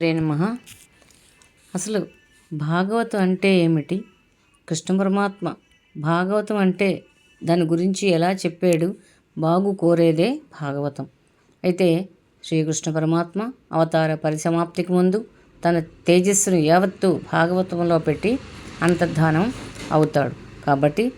ప్రేమ అసలు భాగవతం అంటే ఏమిటి? కృష్ణ పరమాత్మ భాగవతం అంటే దాని గురించి ఎలా చెప్పాడు? బాగు కోరేదే భాగవతం. అయితే శ్రీకృష్ణ పరమాత్మ అవతార పరిసమాప్తికి ముందు తన తేజస్సును యావత్తు భాగవతంలో పెట్టి అంతర్ధానం అవుతాడు. కాబట్టి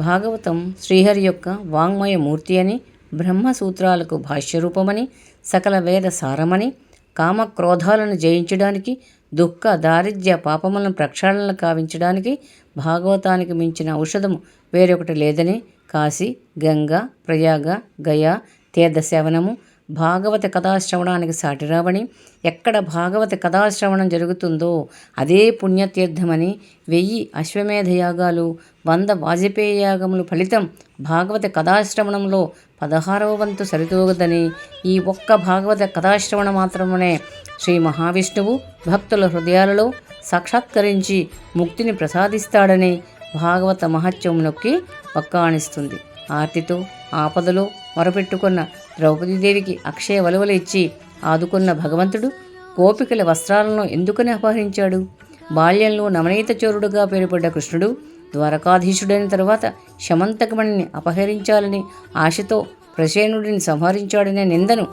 భాగవతం శ్రీహరి యొక్క వాంగ్మయ మూర్తి అని బ్రహ్మసూత్రాలకు భాష్యరూపమని సకల వేద సారమని కామక్రోధాలను జయించడానికి దుఃఖ దారిద్ర్య పాపములను ప్రక్షాళనలు కావించడానికి భాగవతానికి మించిన ఔషధము వేరొకటి లేదని కాశీ గంగా ప్రయాగ గయా తీర్థ సేవనము భాగవత కథాశ్రవణానికి సాటిరావని ఎక్కడ భాగవత కథాశ్రవణం జరుగుతుందో అదే పుణ్యతీర్థమని వెయ్యి అశ్వమేధ యాగాలు వంద వాజపేయ యాగములు ఫలితం భాగవత కథాశ్రవణంలో పదహారవ వంతు సరితూగదని ఈ ఒక్క భాగవత కథాశ్రవణ మాత్రమే శ్రీ మహావిష్ణువు భక్తుల హృదయాలలో సాక్షాత్కరించి ముక్తిని ప్రసాదిస్తాడని భాగవత మహత్యం నొక్కి వక్కాణిస్తుంది ఆర్తితో ఆపదలో మొరపెట్టుకున్న ద్రౌపదీదేవికి అక్షయ వలువలు ఇచ్చి ఆదుకున్న భగవంతుడు గోపికల వస్త్రాలను ఎందుకని అపహరించాడు? బాల్యంలో నవనీత చోరుడుగా పేరుపడ్డ కృష్ణుడు ద్వారకాధీశుడైన తరువాత శమంతకమణిని అపహరించాలని ఆశతో ప్రసేనుడిని సంహరించాడనే నిందను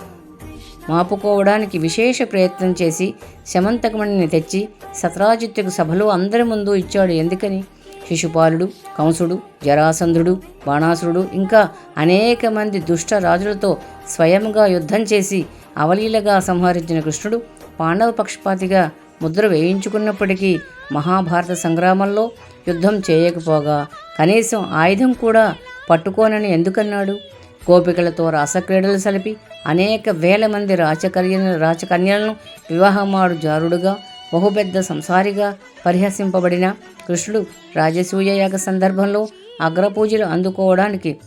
మాపుకోవడానికి విశేష ప్రయత్నం చేసి శమంతకమణిని తెచ్చి సత్రాజిత్తుకు సభలో అందరి ముందు ఇచ్చాడు. ఎందుకని? శిశుపాలుడు కంసుడు జరాసంధుడు బాణాసురుడు ఇంకా అనేక మంది దుష్ట రాజులతో స్వయంగా యుద్ధం చేసి అవలీలగా సంహరించిన కృష్ణుడు పాండవ పక్షపాతిగా ముద్ర వేయించుకున్నప్పటికీ మహాభారత సంగ్రామంలో యుద్ధం చేయకపోగా కనీసం ఆయుధం కూడా పట్టుకోనని ఎందుకన్నాడు? గోపికలతో రాసక్రీడలు సలిపి అనేక వేల మంది రాచకన్య రాచకన్యలను వివాహమాడు జారుడుగా బహుపెద్ద సంసారిగా పరిహసింపబడిన కృష్ణుడు రాజసూయ యాగ సందర్భంలో అగ్రపూజలు అందుకోవడానికి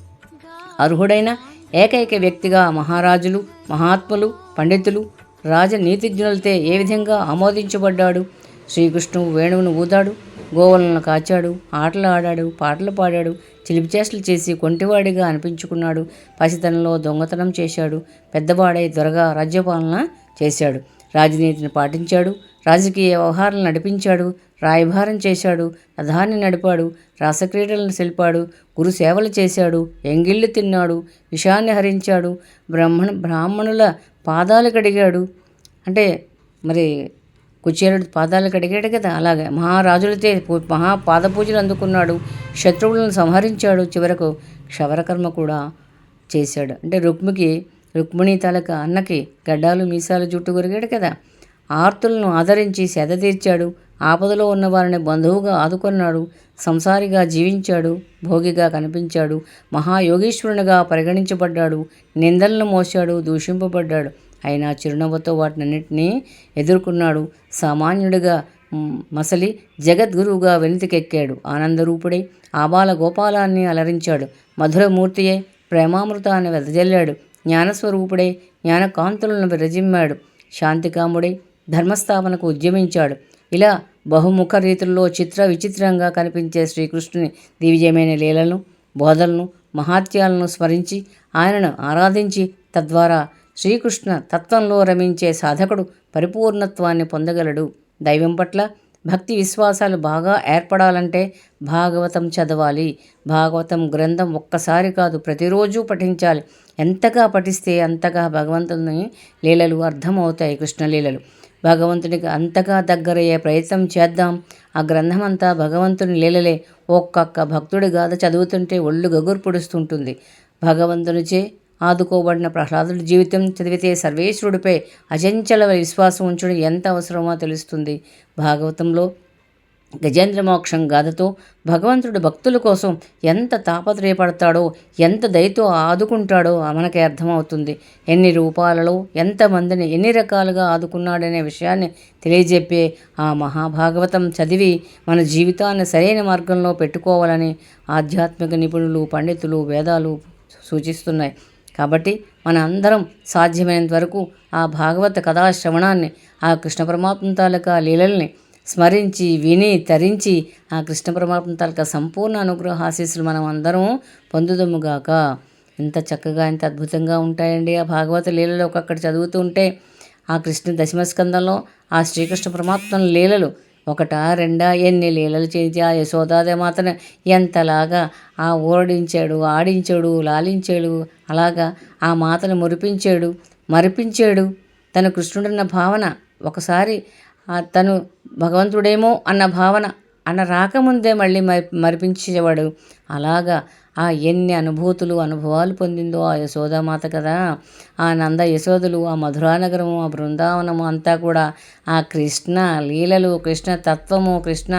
అర్హుడైన ఏకైక వ్యక్తిగా మహారాజులు మహాత్ములు పండితులు రాజనీతిజ్ఞులతో ఏ విధంగా ఆమోదించబడ్డాడు? శ్రీకృష్ణుడు వేణువును ఊదాడు గోవులను కాచాడు ఆటలు ఆడాడు పాటలు పాడాడు చిలిపిచేష్టలు చేసి కొంటివాడిగా అనిపించుకున్నాడు. పసితనంలో దొంగతనం చేశాడు పెద్దవాడై త్వరగా రాజ్యపాలన చేశాడు. రాజనీతిని పాటించాడు రాజకీయ వ్యవహారాలు నడిపించాడు రాయభారం చేశాడు రథాన్ని నడిపాడు రాసక్రీడలను సెలిపాడు గురు సేవలు చేశాడు ఎంగిళ్ళు తిన్నాడు విషాన్ని హరించాడు బ్రాహ్మణ బ్రాహ్మణుల పాదాలు కడిగాడు. అంటే మరి కుచేరుడు పాదాలు కడిగాడు కదా అలాగే మహారాజులతో మహా పాద పూజలు అందుకున్నాడు శత్రువులను సంహరించాడు చివరకు క్షవరకర్మ కూడా చేశాడు. అంటే రుక్మికి రుక్మిణి తాలక అన్నకి గడ్డాలు మీసాలు జుట్టు కొరిగాడు కదా. ఆర్తులను ఆదరించి సేద తీర్చాడు. ఆపదలో ఉన్న వారిని బంధువుగా ఆదుకున్నాడు. సంసారిగా జీవించాడు. భోగిగా కనిపించాడు. మహాయోగీశ్వరునిగా పరిగణించబడ్డాడు. నిందలను మోశాడు. దూషింపబడ్డాడు. అయినా చిరునవ్వుతో వాటినన్నింటినీ ఎదుర్కొన్నాడు. సామాన్యుడిగా మసలి జగద్గురువుగా వెనుతికెక్కాడు ఆనందరూపుడై ఆబాల గోపాలాన్ని అలరించాడు. మధురమూర్తియే ప్రేమామృతాన్ని వెదజల్లాడు. జ్ఞానస్వరూపుడై జ్ఞానకాంతులను విరజిమ్మాడు. శాంతికాముడై ధర్మస్థాపనకు ఉద్యమించాడు. ఇలా బహుముఖ రీతుల్లో చిత్ర విచిత్రంగా కనిపించే శ్రీకృష్ణుని దివ్యమైన లీలను బోధలను మహాత్యాలను స్మరించి ఆయనను ఆరాధించి తద్వారా శ్రీకృష్ణ తత్వంలో రమించే సాధకుడు పరిపూర్ణత్వాన్ని పొందగలడు. దైవం పట్ల భక్తి విశ్వాసాలు బాగా ఏర్పడాలంటే భాగవతం చదవాలి. భాగవతం గ్రంథం ఒక్కసారి కాదు ప్రతిరోజు పఠించాలి. ఎంతగా పఠిస్తే అంతగా భగవంతుని లీలలు అర్థమవుతాయి కృష్ణలీలలు. భగవంతునికి అంతగా దగ్గరయ్యే ప్రయత్నం చేద్దాం. ఆ గ్రంథమంతా భగవంతుని లీలలే. ఒక్కొక్క భక్తుడి గాథ చదువుతుంటే ఒళ్ళు గగురు పొడుస్తుంటుంది. భగవంతునిచే ఆదుకోబడిన ప్రహ్లాదుడి జీవితం చదివితే సర్వేశ్వరుడిపై అచంచల విశ్వాసం ఉంచడం ఎంత అవసరమో తెలుస్తుంది. భాగవతంలో గజేంద్ర మోక్షం గాథతో భగవంతుడు భక్తుల కోసం ఎంత తాపత్రయపడతాడో ఎంత దయతో ఆదుకుంటాడో మనకి అర్థమవుతుంది. ఎన్ని రూపాలలో ఎంతమందిని ఎన్ని రకాలుగా ఆదుకున్నాడనే విషయాన్ని తెలియజెప్పే ఆ మహాభాగవతం చదివి మన జీవితాన్ని సరైన మార్గంలో పెట్టుకోవాలని ఆధ్యాత్మిక నిపుణులు పండితులు వేదాలు సూచిస్తున్నాయి. కాబట్టి మన అందరం సాధ్యమైనంత వరకు ఆ భాగవత కథా శ్రవణాన్ని ఆ కృష్ణ పరమాత్మ తాలూకా లీలల్ని స్మరించి విని తరించి ఆ కృష్ణ పరమాత్మ తాలూకా సంపూర్ణ అనుగ్రహ ఆశీస్సులు మనం అందరం పొందుదముగాక ఎంత చక్కగా ఎంత అద్భుతంగా ఉంటాయండి ఆ భాగవత లీలలో ఒక్కొక్కటి చదువుతూ ఉంటే. ఆ కృష్ణ దశమస్కందంలో ఆ శ్రీకృష్ణ పరమాత్మ లీలలు ఒకటా రెండా ఎన్ని లీలలు చేసి ఆ యశోదాదే మాత్రం ఎంతలాగా ఆ ఊరడించాడు ఆడించాడు లాలించాడు అలాగా ఆ మాతను మురిపించాడు మరిపించాడు. తన కృష్ణుడన్న భావన ఒకసారి తను భగవంతుడేమో అన్న భావన అన్న రాకముందే మళ్ళీ మరి మరిపించేవాడు. అలాగా ఆ ఎన్ని అనుభూతులు అనుభవాలు పొందిందో ఆ యశోదామాత కదా. ఆ నంద యశోదులు ఆ మధురానగరము ఆ బృందావనము అంతా కూడా ఆ కృష్ణ లీలలు కృష్ణ తత్వము కృష్ణ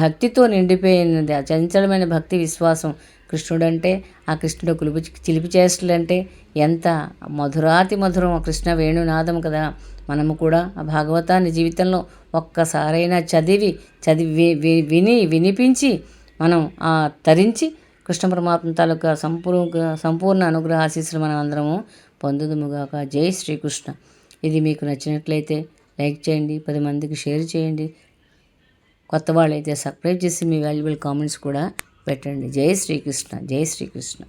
భక్తితో నిండిపోయినది. ఆ చంచలమైన భక్తి విశ్వాసం కృష్ణుడంటే ఆ కృష్ణుడు కులిపి చిలిపి చేష్టలంటే ఎంత మధురాతి మధురం ఆ కృష్ణ వేణునాదం కదా. మనము కూడా ఆ భాగవతాన్ని జీవితంలో ఒక్కసారైనా చదివి చదివి విని వినిపించి మనం ఆ తరించి కృష్ణ పరమాత్మ తాలూకా సంపూర్ణ సంపూర్ణ అనుగ్రహ ఆశీస్సులు మనం అందరము పొందుదుముగాక జై శ్రీకృష్ణ. ఇది మీకు నచ్చినట్లయితే లైక్ చేయండి పది మందికి షేర్ చేయండి. కొత్త వాళ్ళైతే సబ్స్క్రైబ్ చేసి మీ వాల్యుబుల్ కామెంట్స్ కూడా పెట్టండి. జై శ్రీకృష్ణ. జై శ్రీకృష్ణ.